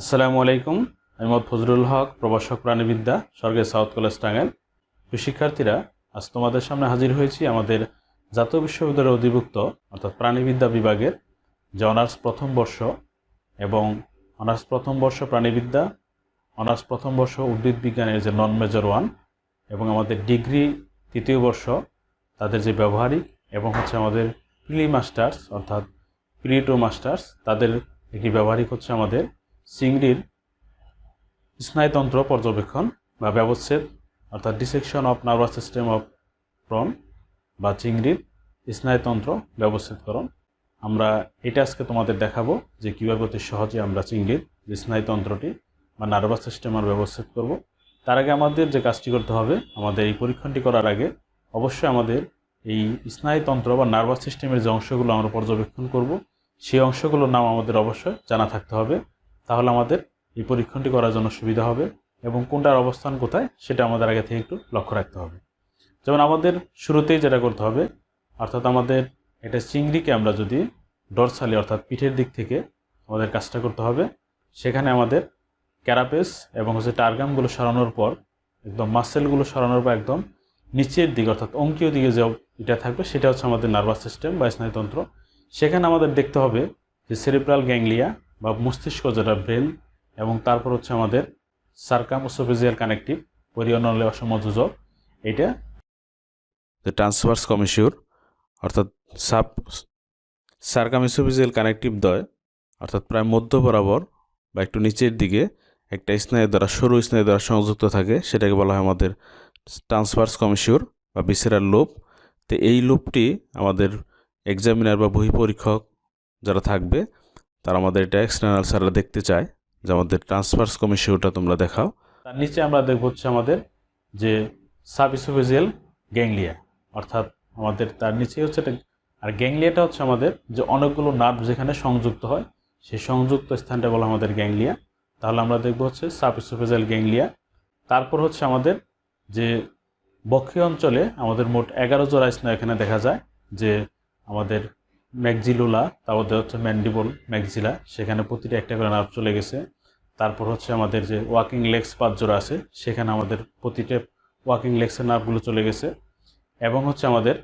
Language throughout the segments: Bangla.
আসসালামু আলাইকুম। আমি মোহাম্মদ ফজলুল হক প্রভাষক প্রাণীবিদ্যা স্বর্গের সাউথ কলেজ টাঙ্গাইল। শিক্ষার্থীরা, আজ তোমাদের সামনে হাজির হয়েছি আমাদের জাতীয় বিশ্ববিদ্যালয়ের অধিভুক্ত, অর্থাৎ প্রাণীবিদ্যা বিভাগের, যে অনার্স প্রথম বর্ষ এবং অনার্স প্রথম বর্ষ প্রাণীবিদ্যা, অনার্স প্রথম বর্ষ উদ্ভিদ বিজ্ঞানের যে নন মেজর ওয়ান এবং আমাদের ডিগ্রি তৃতীয় বর্ষ, তাদের যে ব্যবহারিক এবং হচ্ছে আমাদের প্রি মাস্টার্স অর্থাৎ প্রি টু মাস্টার্স তাদের একটি ব্যবহারিক হচ্ছে আমাদের চিংড়ির স্নায়ুতন্ত্র পর্যবেক্ষণ বা ব্যবচ্ছেদ অর্থাৎ dissection of nervous system of prawn বা চিংড়ির স্নায়ুতন্ত্র ব্যবচ্ছেদকরণ আমরা এটা আজকে তোমাদের দেখাবো যে কীভাবে অতি সহজে আমরা চিংড়ির যে স্নায়ুতন্ত্রটি বা নার্ভাস সিস্টেম আর ব্যবচ্ছেদ করব। তার আগে আমাদের যে কাজটি করতে হবে, আমাদের এই পরীক্ষণটি করার আগে অবশ্যই আমাদের এই স্নায়ুতন্ত্র বা নার্ভাস সিস্টেমের যে অংশগুলো আমরা পর্যবেক্ষণ করব, সেই অংশগুলোর নাম আমাদের অবশ্যই জানা থাকতে হবে। তাহলে আমাদের এই পরীক্ষণটি করার জন্য সুবিধা হবে এবং কোনটার অবস্থান কোথায় সেটা আমাদের আগে থেকে একটু লক্ষ্য রাখতে হবে। যেমন আমাদের শুরুতেই যেটা করতে হবে, অর্থাৎ আমাদের এটা চিংড়িকে আমরা যদি ডরসালি অর্থাৎ পিঠের দিক থেকে আমাদের কাজটা করতে হবে, সেখানে আমাদের ক্যারাপেস এবং হচ্ছে টার্গামগুলো সরানোর পর, একদম মাসেলগুলো সরানোর পর একদম নিচের দিকে, অর্থাৎ অঙ্কীয় দিকে যে এটা থাকবে সেটা হচ্ছে আমাদের নার্ভাস সিস্টেম বা স্নায়ুতন্ত্র। সেখানে আমাদের দেখতে হবে যে সেরিব্রাল গ্যাংলিয়া বা মস্তিষ্ক যেটা ব্রেন এবং তারপর হচ্ছে আমাদের সার্কামোসোফিজিয়াল কানেকটিভ পরিয়নলে অসমযোজক, এটা দ্য ট্রান্সভার্স কমিশিওর অর্থাৎ সাব সার্কামিসোফিজিয়াল কানেকটিভ দয় অর্থাৎ প্রায় মধ্য বরাবর বা একটু নিচের দিকে একটা স্নায়ু দ্বারা, সরু স্নায়ু দ্বারা সংযুক্ত থাকে, সেটাকে বলা হয় আমাদের ট্রান্সভার্স কমিশিওর বা বিসেরাল লোপ তো এই লোপটি আমাদের এক্সামিনার বা বহি পরীক্ষক যারা থাকবে তারা আমাদের এটা এক্সটার্নাল স্যাররা দেখতে চায় যে আমাদের ট্রান্সফার্স কমিশিওরটা তোমরা দেখাও। তার নিচে আমরা দেখব হচ্ছে আমাদের যে সাব সাবিসোফিজিয়াল গ্যাংলিয়া অর্থাৎ আমাদের তার নিচে হচ্ছে আর গ্যাংলিয়াটা হচ্ছে আমাদের যে অনেকগুলো নার্ভ যেখানে সংযুক্ত হয়, সেই সংযুক্ত স্থানটা বলা আমাদের গ্যাংলিয়া তাহলে আমরা দেখব হচ্ছে সাব সাবিসোফিজিয়াল গ্যাংলিয়া তারপর হচ্ছে আমাদের যে বক্ষীয় অঞ্চলে আমাদের মোট এগারো জোড়া স্নায়ু এখানে দেখা যায়, যে আমাদের ম্যাকজিলুলা তারপরে হচ্ছে ম্যান্ডিবল ম্যাকজিলা সেখানে প্রতিটা একটা করে নার্ভ চলে গেছে। তারপর হচ্ছে আমাদের যে ওয়াকিং লেগস পাঁচ জোড়া আছে, সেখানে আমাদের প্রতিটা ওয়াকিং লেগসের নার্ভগুলো চলে গেছে। এবং হচ্ছে আমাদের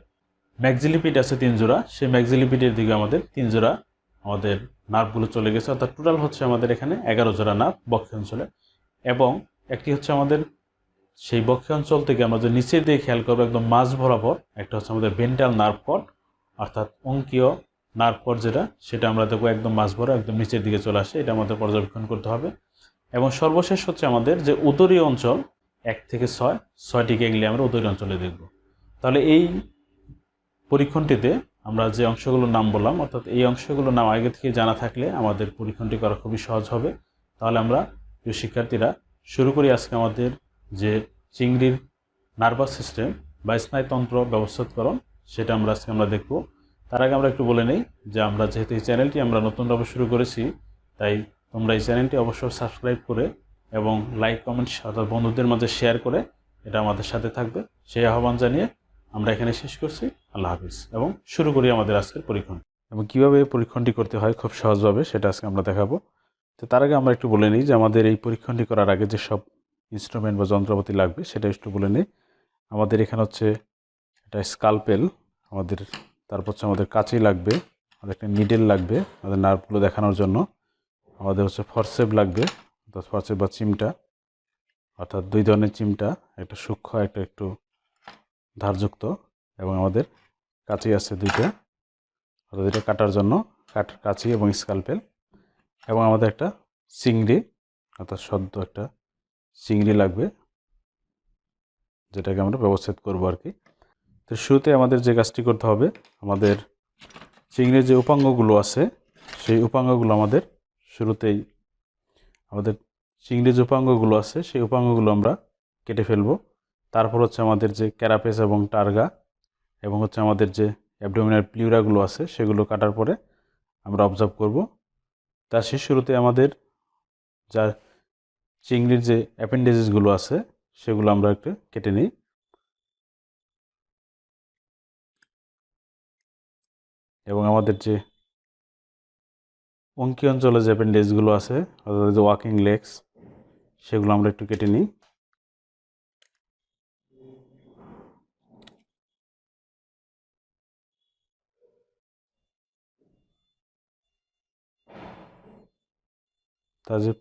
ম্যাকজিলিপিড আছে তিন জোড়া, সেই ম্যাকজিলিপিডের দিকে আমাদের তিন জোড়া আমাদের নার্ভগুলো চলে গেছে। অর্থাৎ টোটাল হচ্ছে আমাদের এখানে এগারো জোড়া নার্ভ বক্ষী অঞ্চলে। এবং একটি হচ্ছে আমাদের সেই বক্ষী অঞ্চল থেকে আমরা যে নিচের দিকে খেয়াল করব, একদম মাঝ বরাবর, একটা হচ্ছে আমাদের ভেন্টাল নার্ভ কট অর্থাৎ অঙ্কীয় নার্ভ কট যেটা, সেটা আমরা দেখব একদম মাঝ বড় একদম নিচের দিকে চলে আসে। এটা আমাদের পর্যবেক্ষণ করতে হবে। এবং সর্বশেষ হচ্ছে আমাদের যে উদরীয় অঞ্চল, এক থেকে ছয় ছয়টি গ্যাংলি আমরা উদরীয় অঞ্চলে দেখব। তাহলে এই পরীক্ষণটিতে আমরা যে অংশগুলোর নাম বললাম, অর্থাৎ এই অংশগুলোর নাম আগে থেকে জানা থাকলে আমাদের পরীক্ষণটি করা খুবই সহজ হবে। তাহলে আমরা প্রিয় শিক্ষার্থীরা, শুরু করি আজকে আমাদের যে চিংড়ির নার্ভাস সিস্টেম বা স্নায়ুতন্ত্র ব্যবস্থাকরণ সেটা আমরা আজকে আমরা দেখব। তার আগে আমরা একটু বলে নেই যে আমরা যেহেতু এই চ্যানেলটি আমরা নতুনভাবে শুরু করেছি, তাই তোমরা এই চ্যানেলটি অবশ্যই সাবস্ক্রাইব করে এবং লাইক, কমেন্ট অর্থাৎ বন্ধুদের মাঝে শেয়ার করে এটা আমাদের সাথে থাকবে। সেই আহ্বান জানিয়ে আমরা এখানে শেষ করছি। আল্লাহ হাফিজ। এবং শুরু করি আমাদের আজকের পরীক্ষণ। এবং কীভাবে পরীক্ষণটি করতে হয় খুব সহজভাবে সেটা আজকে আমরা দেখাবো। তো তার আগে আমরা একটু বলে নিই যে আমাদের এই পরীক্ষণটি করার আগে যে সব ইনস্ট্রুমেন্ট বা যন্ত্রপাতি লাগবে সেটা একটু বলে নিই। আমাদের এখানে হচ্ছে এটা স্কালপেল। আমাদের তারপর হচ্ছে আমাদের কাঁচি লাগবে। আমাদের একটা নিডেল লাগবে আমাদের নার্ভগুলো দেখানোর জন্য। আমাদের হচ্ছে ফরসেপ লাগবে, অর্থাৎ ফরসেপ বা চিমটা। অর্থাৎ দুই ধরনের চিমটা, একটা সূক্ষ্ম, একটা একটু ধারযুক্ত এবং আমাদের কাঁচি আছে দুইটা। অর্থাৎ এটা কাটার জন্য কাট কাঁচি এবং স্কালপেল। এবং আমাদের একটা চিংড়ি, অর্থাৎ সদ্য একটা চিংড়ি লাগবে, যেটাকে আমরা ব্যবচ্ছেদ করব আর কি। তো শুরুতে আমাদের যে কাজটি করতে হবে, আমাদের চিংড়ির যে উপাঙ্গগুলো আছে, সেই উপাঙ্গগুলো আমাদের শুরুতেই, আমাদের চিংড়ির যে উপাঙ্গগুলো আছে, সেই উপাঙ্গগুলো আমরা কেটে ফেলব। তারপর হচ্ছে আমাদের যে ক্যারাপেস এবং টার্গা এবং হচ্ছে আমাদের যে অ্যাবডোমিনাল প্লিউরাগুলো আছে, সেগুলো কাটার পরে আমরা অবজার্ভ করব। তার শেষ শুরুতে আমাদের যা চিংড়ির যে অ্যাপেন্ডেজেসগুলো আছে, সেগুলো আমরা একটু কেটে নিই। এবং আমাদের যে অঙ্কি অঞ্চলে যে অ্যাপেন্ডিক্সগুলো আছে, অর্থাৎ যে ওয়াকিং লেগস সেগুলো আমরা একটু কেটে নিই। তার যে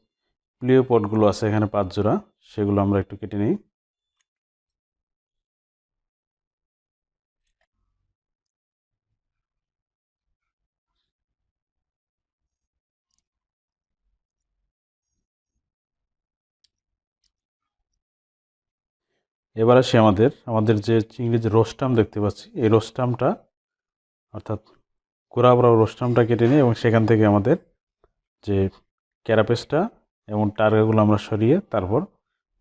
প্লিও পটগুলো আছে এখানে পাঁচ জোড়া, সেগুলো আমরা একটু কেটে নিই। এবার আসি আমাদের আমাদের যে চিংড়ির যে রোস্টাম দেখতে পাচ্ছি, এই রোস্টামটা অর্থাৎ গোড়া বড় রোস্টামটা কেটে নিই এবং সেখান থেকে আমাদের যে ক্যারাপেসটা এবং টার্গাগুলো আমরা সরিয়ে তারপর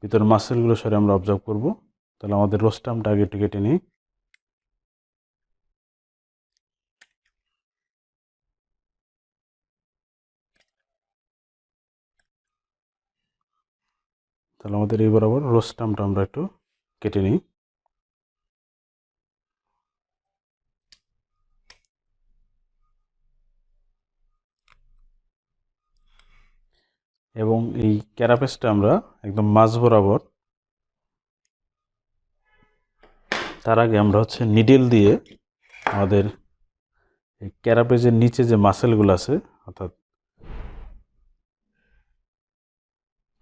ভিতরে মাসেলগুলো সরিয়ে আমরা অবজার্ভ করব। তাহলে আমাদের রোস্টামটা আগে একটু কেটে নিই। তাহলে আমাদের এই বরাবর রোস্টামটা আমরা একটু কেটে নিই। এবং এই ক্যারাপেসটা আমরা একদম মাঝ বরাবর তার আগে আমরা হচ্ছে নিডেল দিয়ে আমাদের এই ক্যারাপেজের নিচে যে মাসেলগুলো আছে, অর্থাৎ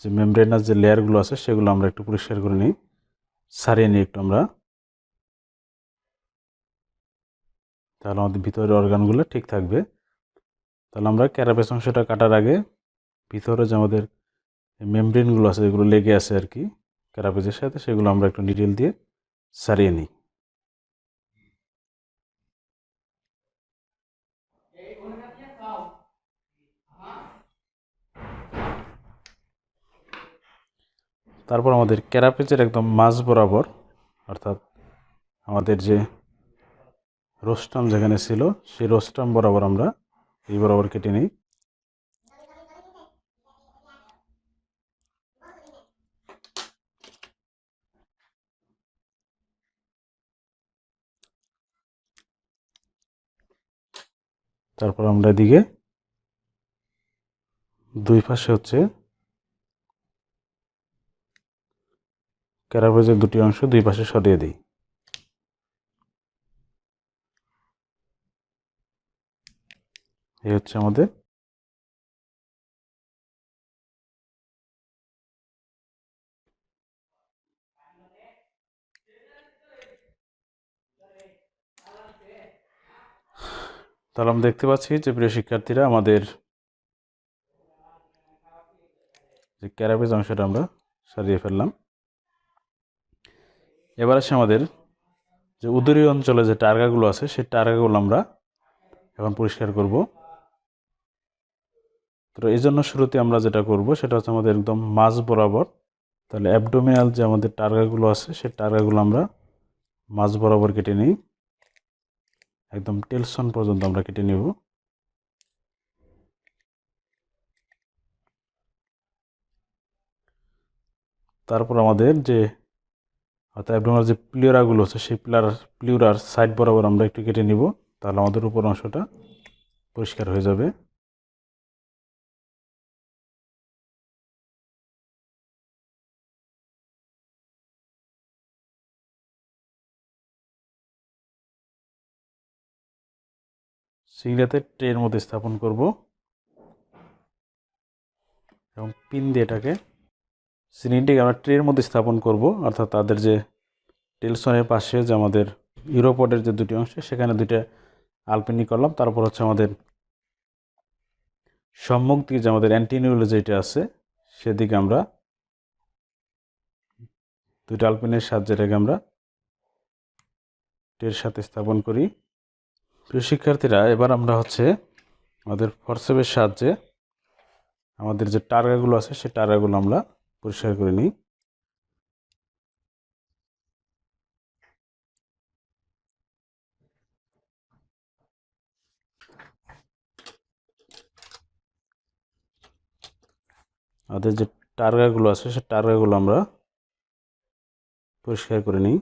যে মেমব্রেনাস যে লেয়ারগুলো আছে সেগুলো আমরা একটু পরিষ্কার করে নিই। সারিয়ে নিই একটু আমরা। তাহলে আমাদের ভিতরের অর্গানগুলো ঠিক থাকবে। তাহলে আমরা ক্যারাপেস অংশটা কাটার আগে ভিতরে যে আমাদের মেমব্রেনগুলো আছে, যেগুলো লেগে আছে আর কি ক্যারাপেজের সাথে, সেগুলো আমরা একটু ডিটেল দিয়ে সারিয়ে নিই। তারপর আমাদের ক্যারাপেজের একদম মাঝ বরাবর, অর্থাৎ আমাদের যে রোস্টাম যেখানে ছিল, সেই রোস্টাম বরাবর আমরা এই বরাবর কেটে নিই। তারপর আমরা এদিকে দুই পাশে হচ্ছে ক্যারাবেজের দুটি অংশ দুই পাশে সরিয়ে দিই। এই হচ্ছে আমাদের তাহলে আমরা দেখতে পাচ্ছি যে প্রিয় শিক্ষার্থীরা, আমাদের যে ক্যারাবেজ অংশটা আমরা সারিয়ে ফেললাম। এবার আসে আমাদের যে উদরীয় অঞ্চলে যে টার্গাগুলো আছে, সেই টার্গাগুলো আমরা এখন পরিষ্কার করব। তো এই জন্য শুরুতে আমরা যেটা করব, সেটা হচ্ছে আমাদের একদম মাঝ বরাবর, তাহলে অ্যাবডোমিনাল যে আমাদের টার্গাগুলো আছে, সেই টার্গাগুলো আমরা মাঝ বরাবর কেটে নিই। একদম টেলসন পর্যন্ত আমরা কেটে নেব। তারপর আমাদের যে অর্থাৎ অ্যাবডোমিনাল যে প্লিউরাগুলো আছে, সেই প্লার প্লিউরার সাইড বরাবর আমরা একটু কেটে নিব, তাহলে আমাদের উপর অংশটা পরিষ্কার হয়ে যাবে। সিংড়াতে ট্রের মধ্যে স্থাপন করব। এবং পিন দিয়ে এটাকে সিলিন্ডারকে আমরা ট্রের মধ্যে স্থাপন করব, অর্থাৎ তাদের যে টেলসনের পাশে যে আমাদের ইউরোপডের যে দুটি অংশ, সেখানে দুইটা আলপিনি করলাম তারপর হচ্ছে আমাদের সম্মুখ দিকে যে আমাদের অ্যান্টিনিউল যেটা আছে, সেদিকে আমরা দুইটা আলপিনের সাহায্যে এটাকে আমরা টের সাথে স্থাপন করি। প্রিয় শিক্ষার্থীরা, এবার আমরা হচ্ছে আমাদের ফরসেপের সাহায্যে আমাদের যে টার্গাগুলো আছে, সেই টার্গাগুলো আমরা পরিষ্কার করে নিই। আমাদের যে টার্গাগুলো আছে সে টার্গাগুলো আমরা পরিষ্কার করে নিই।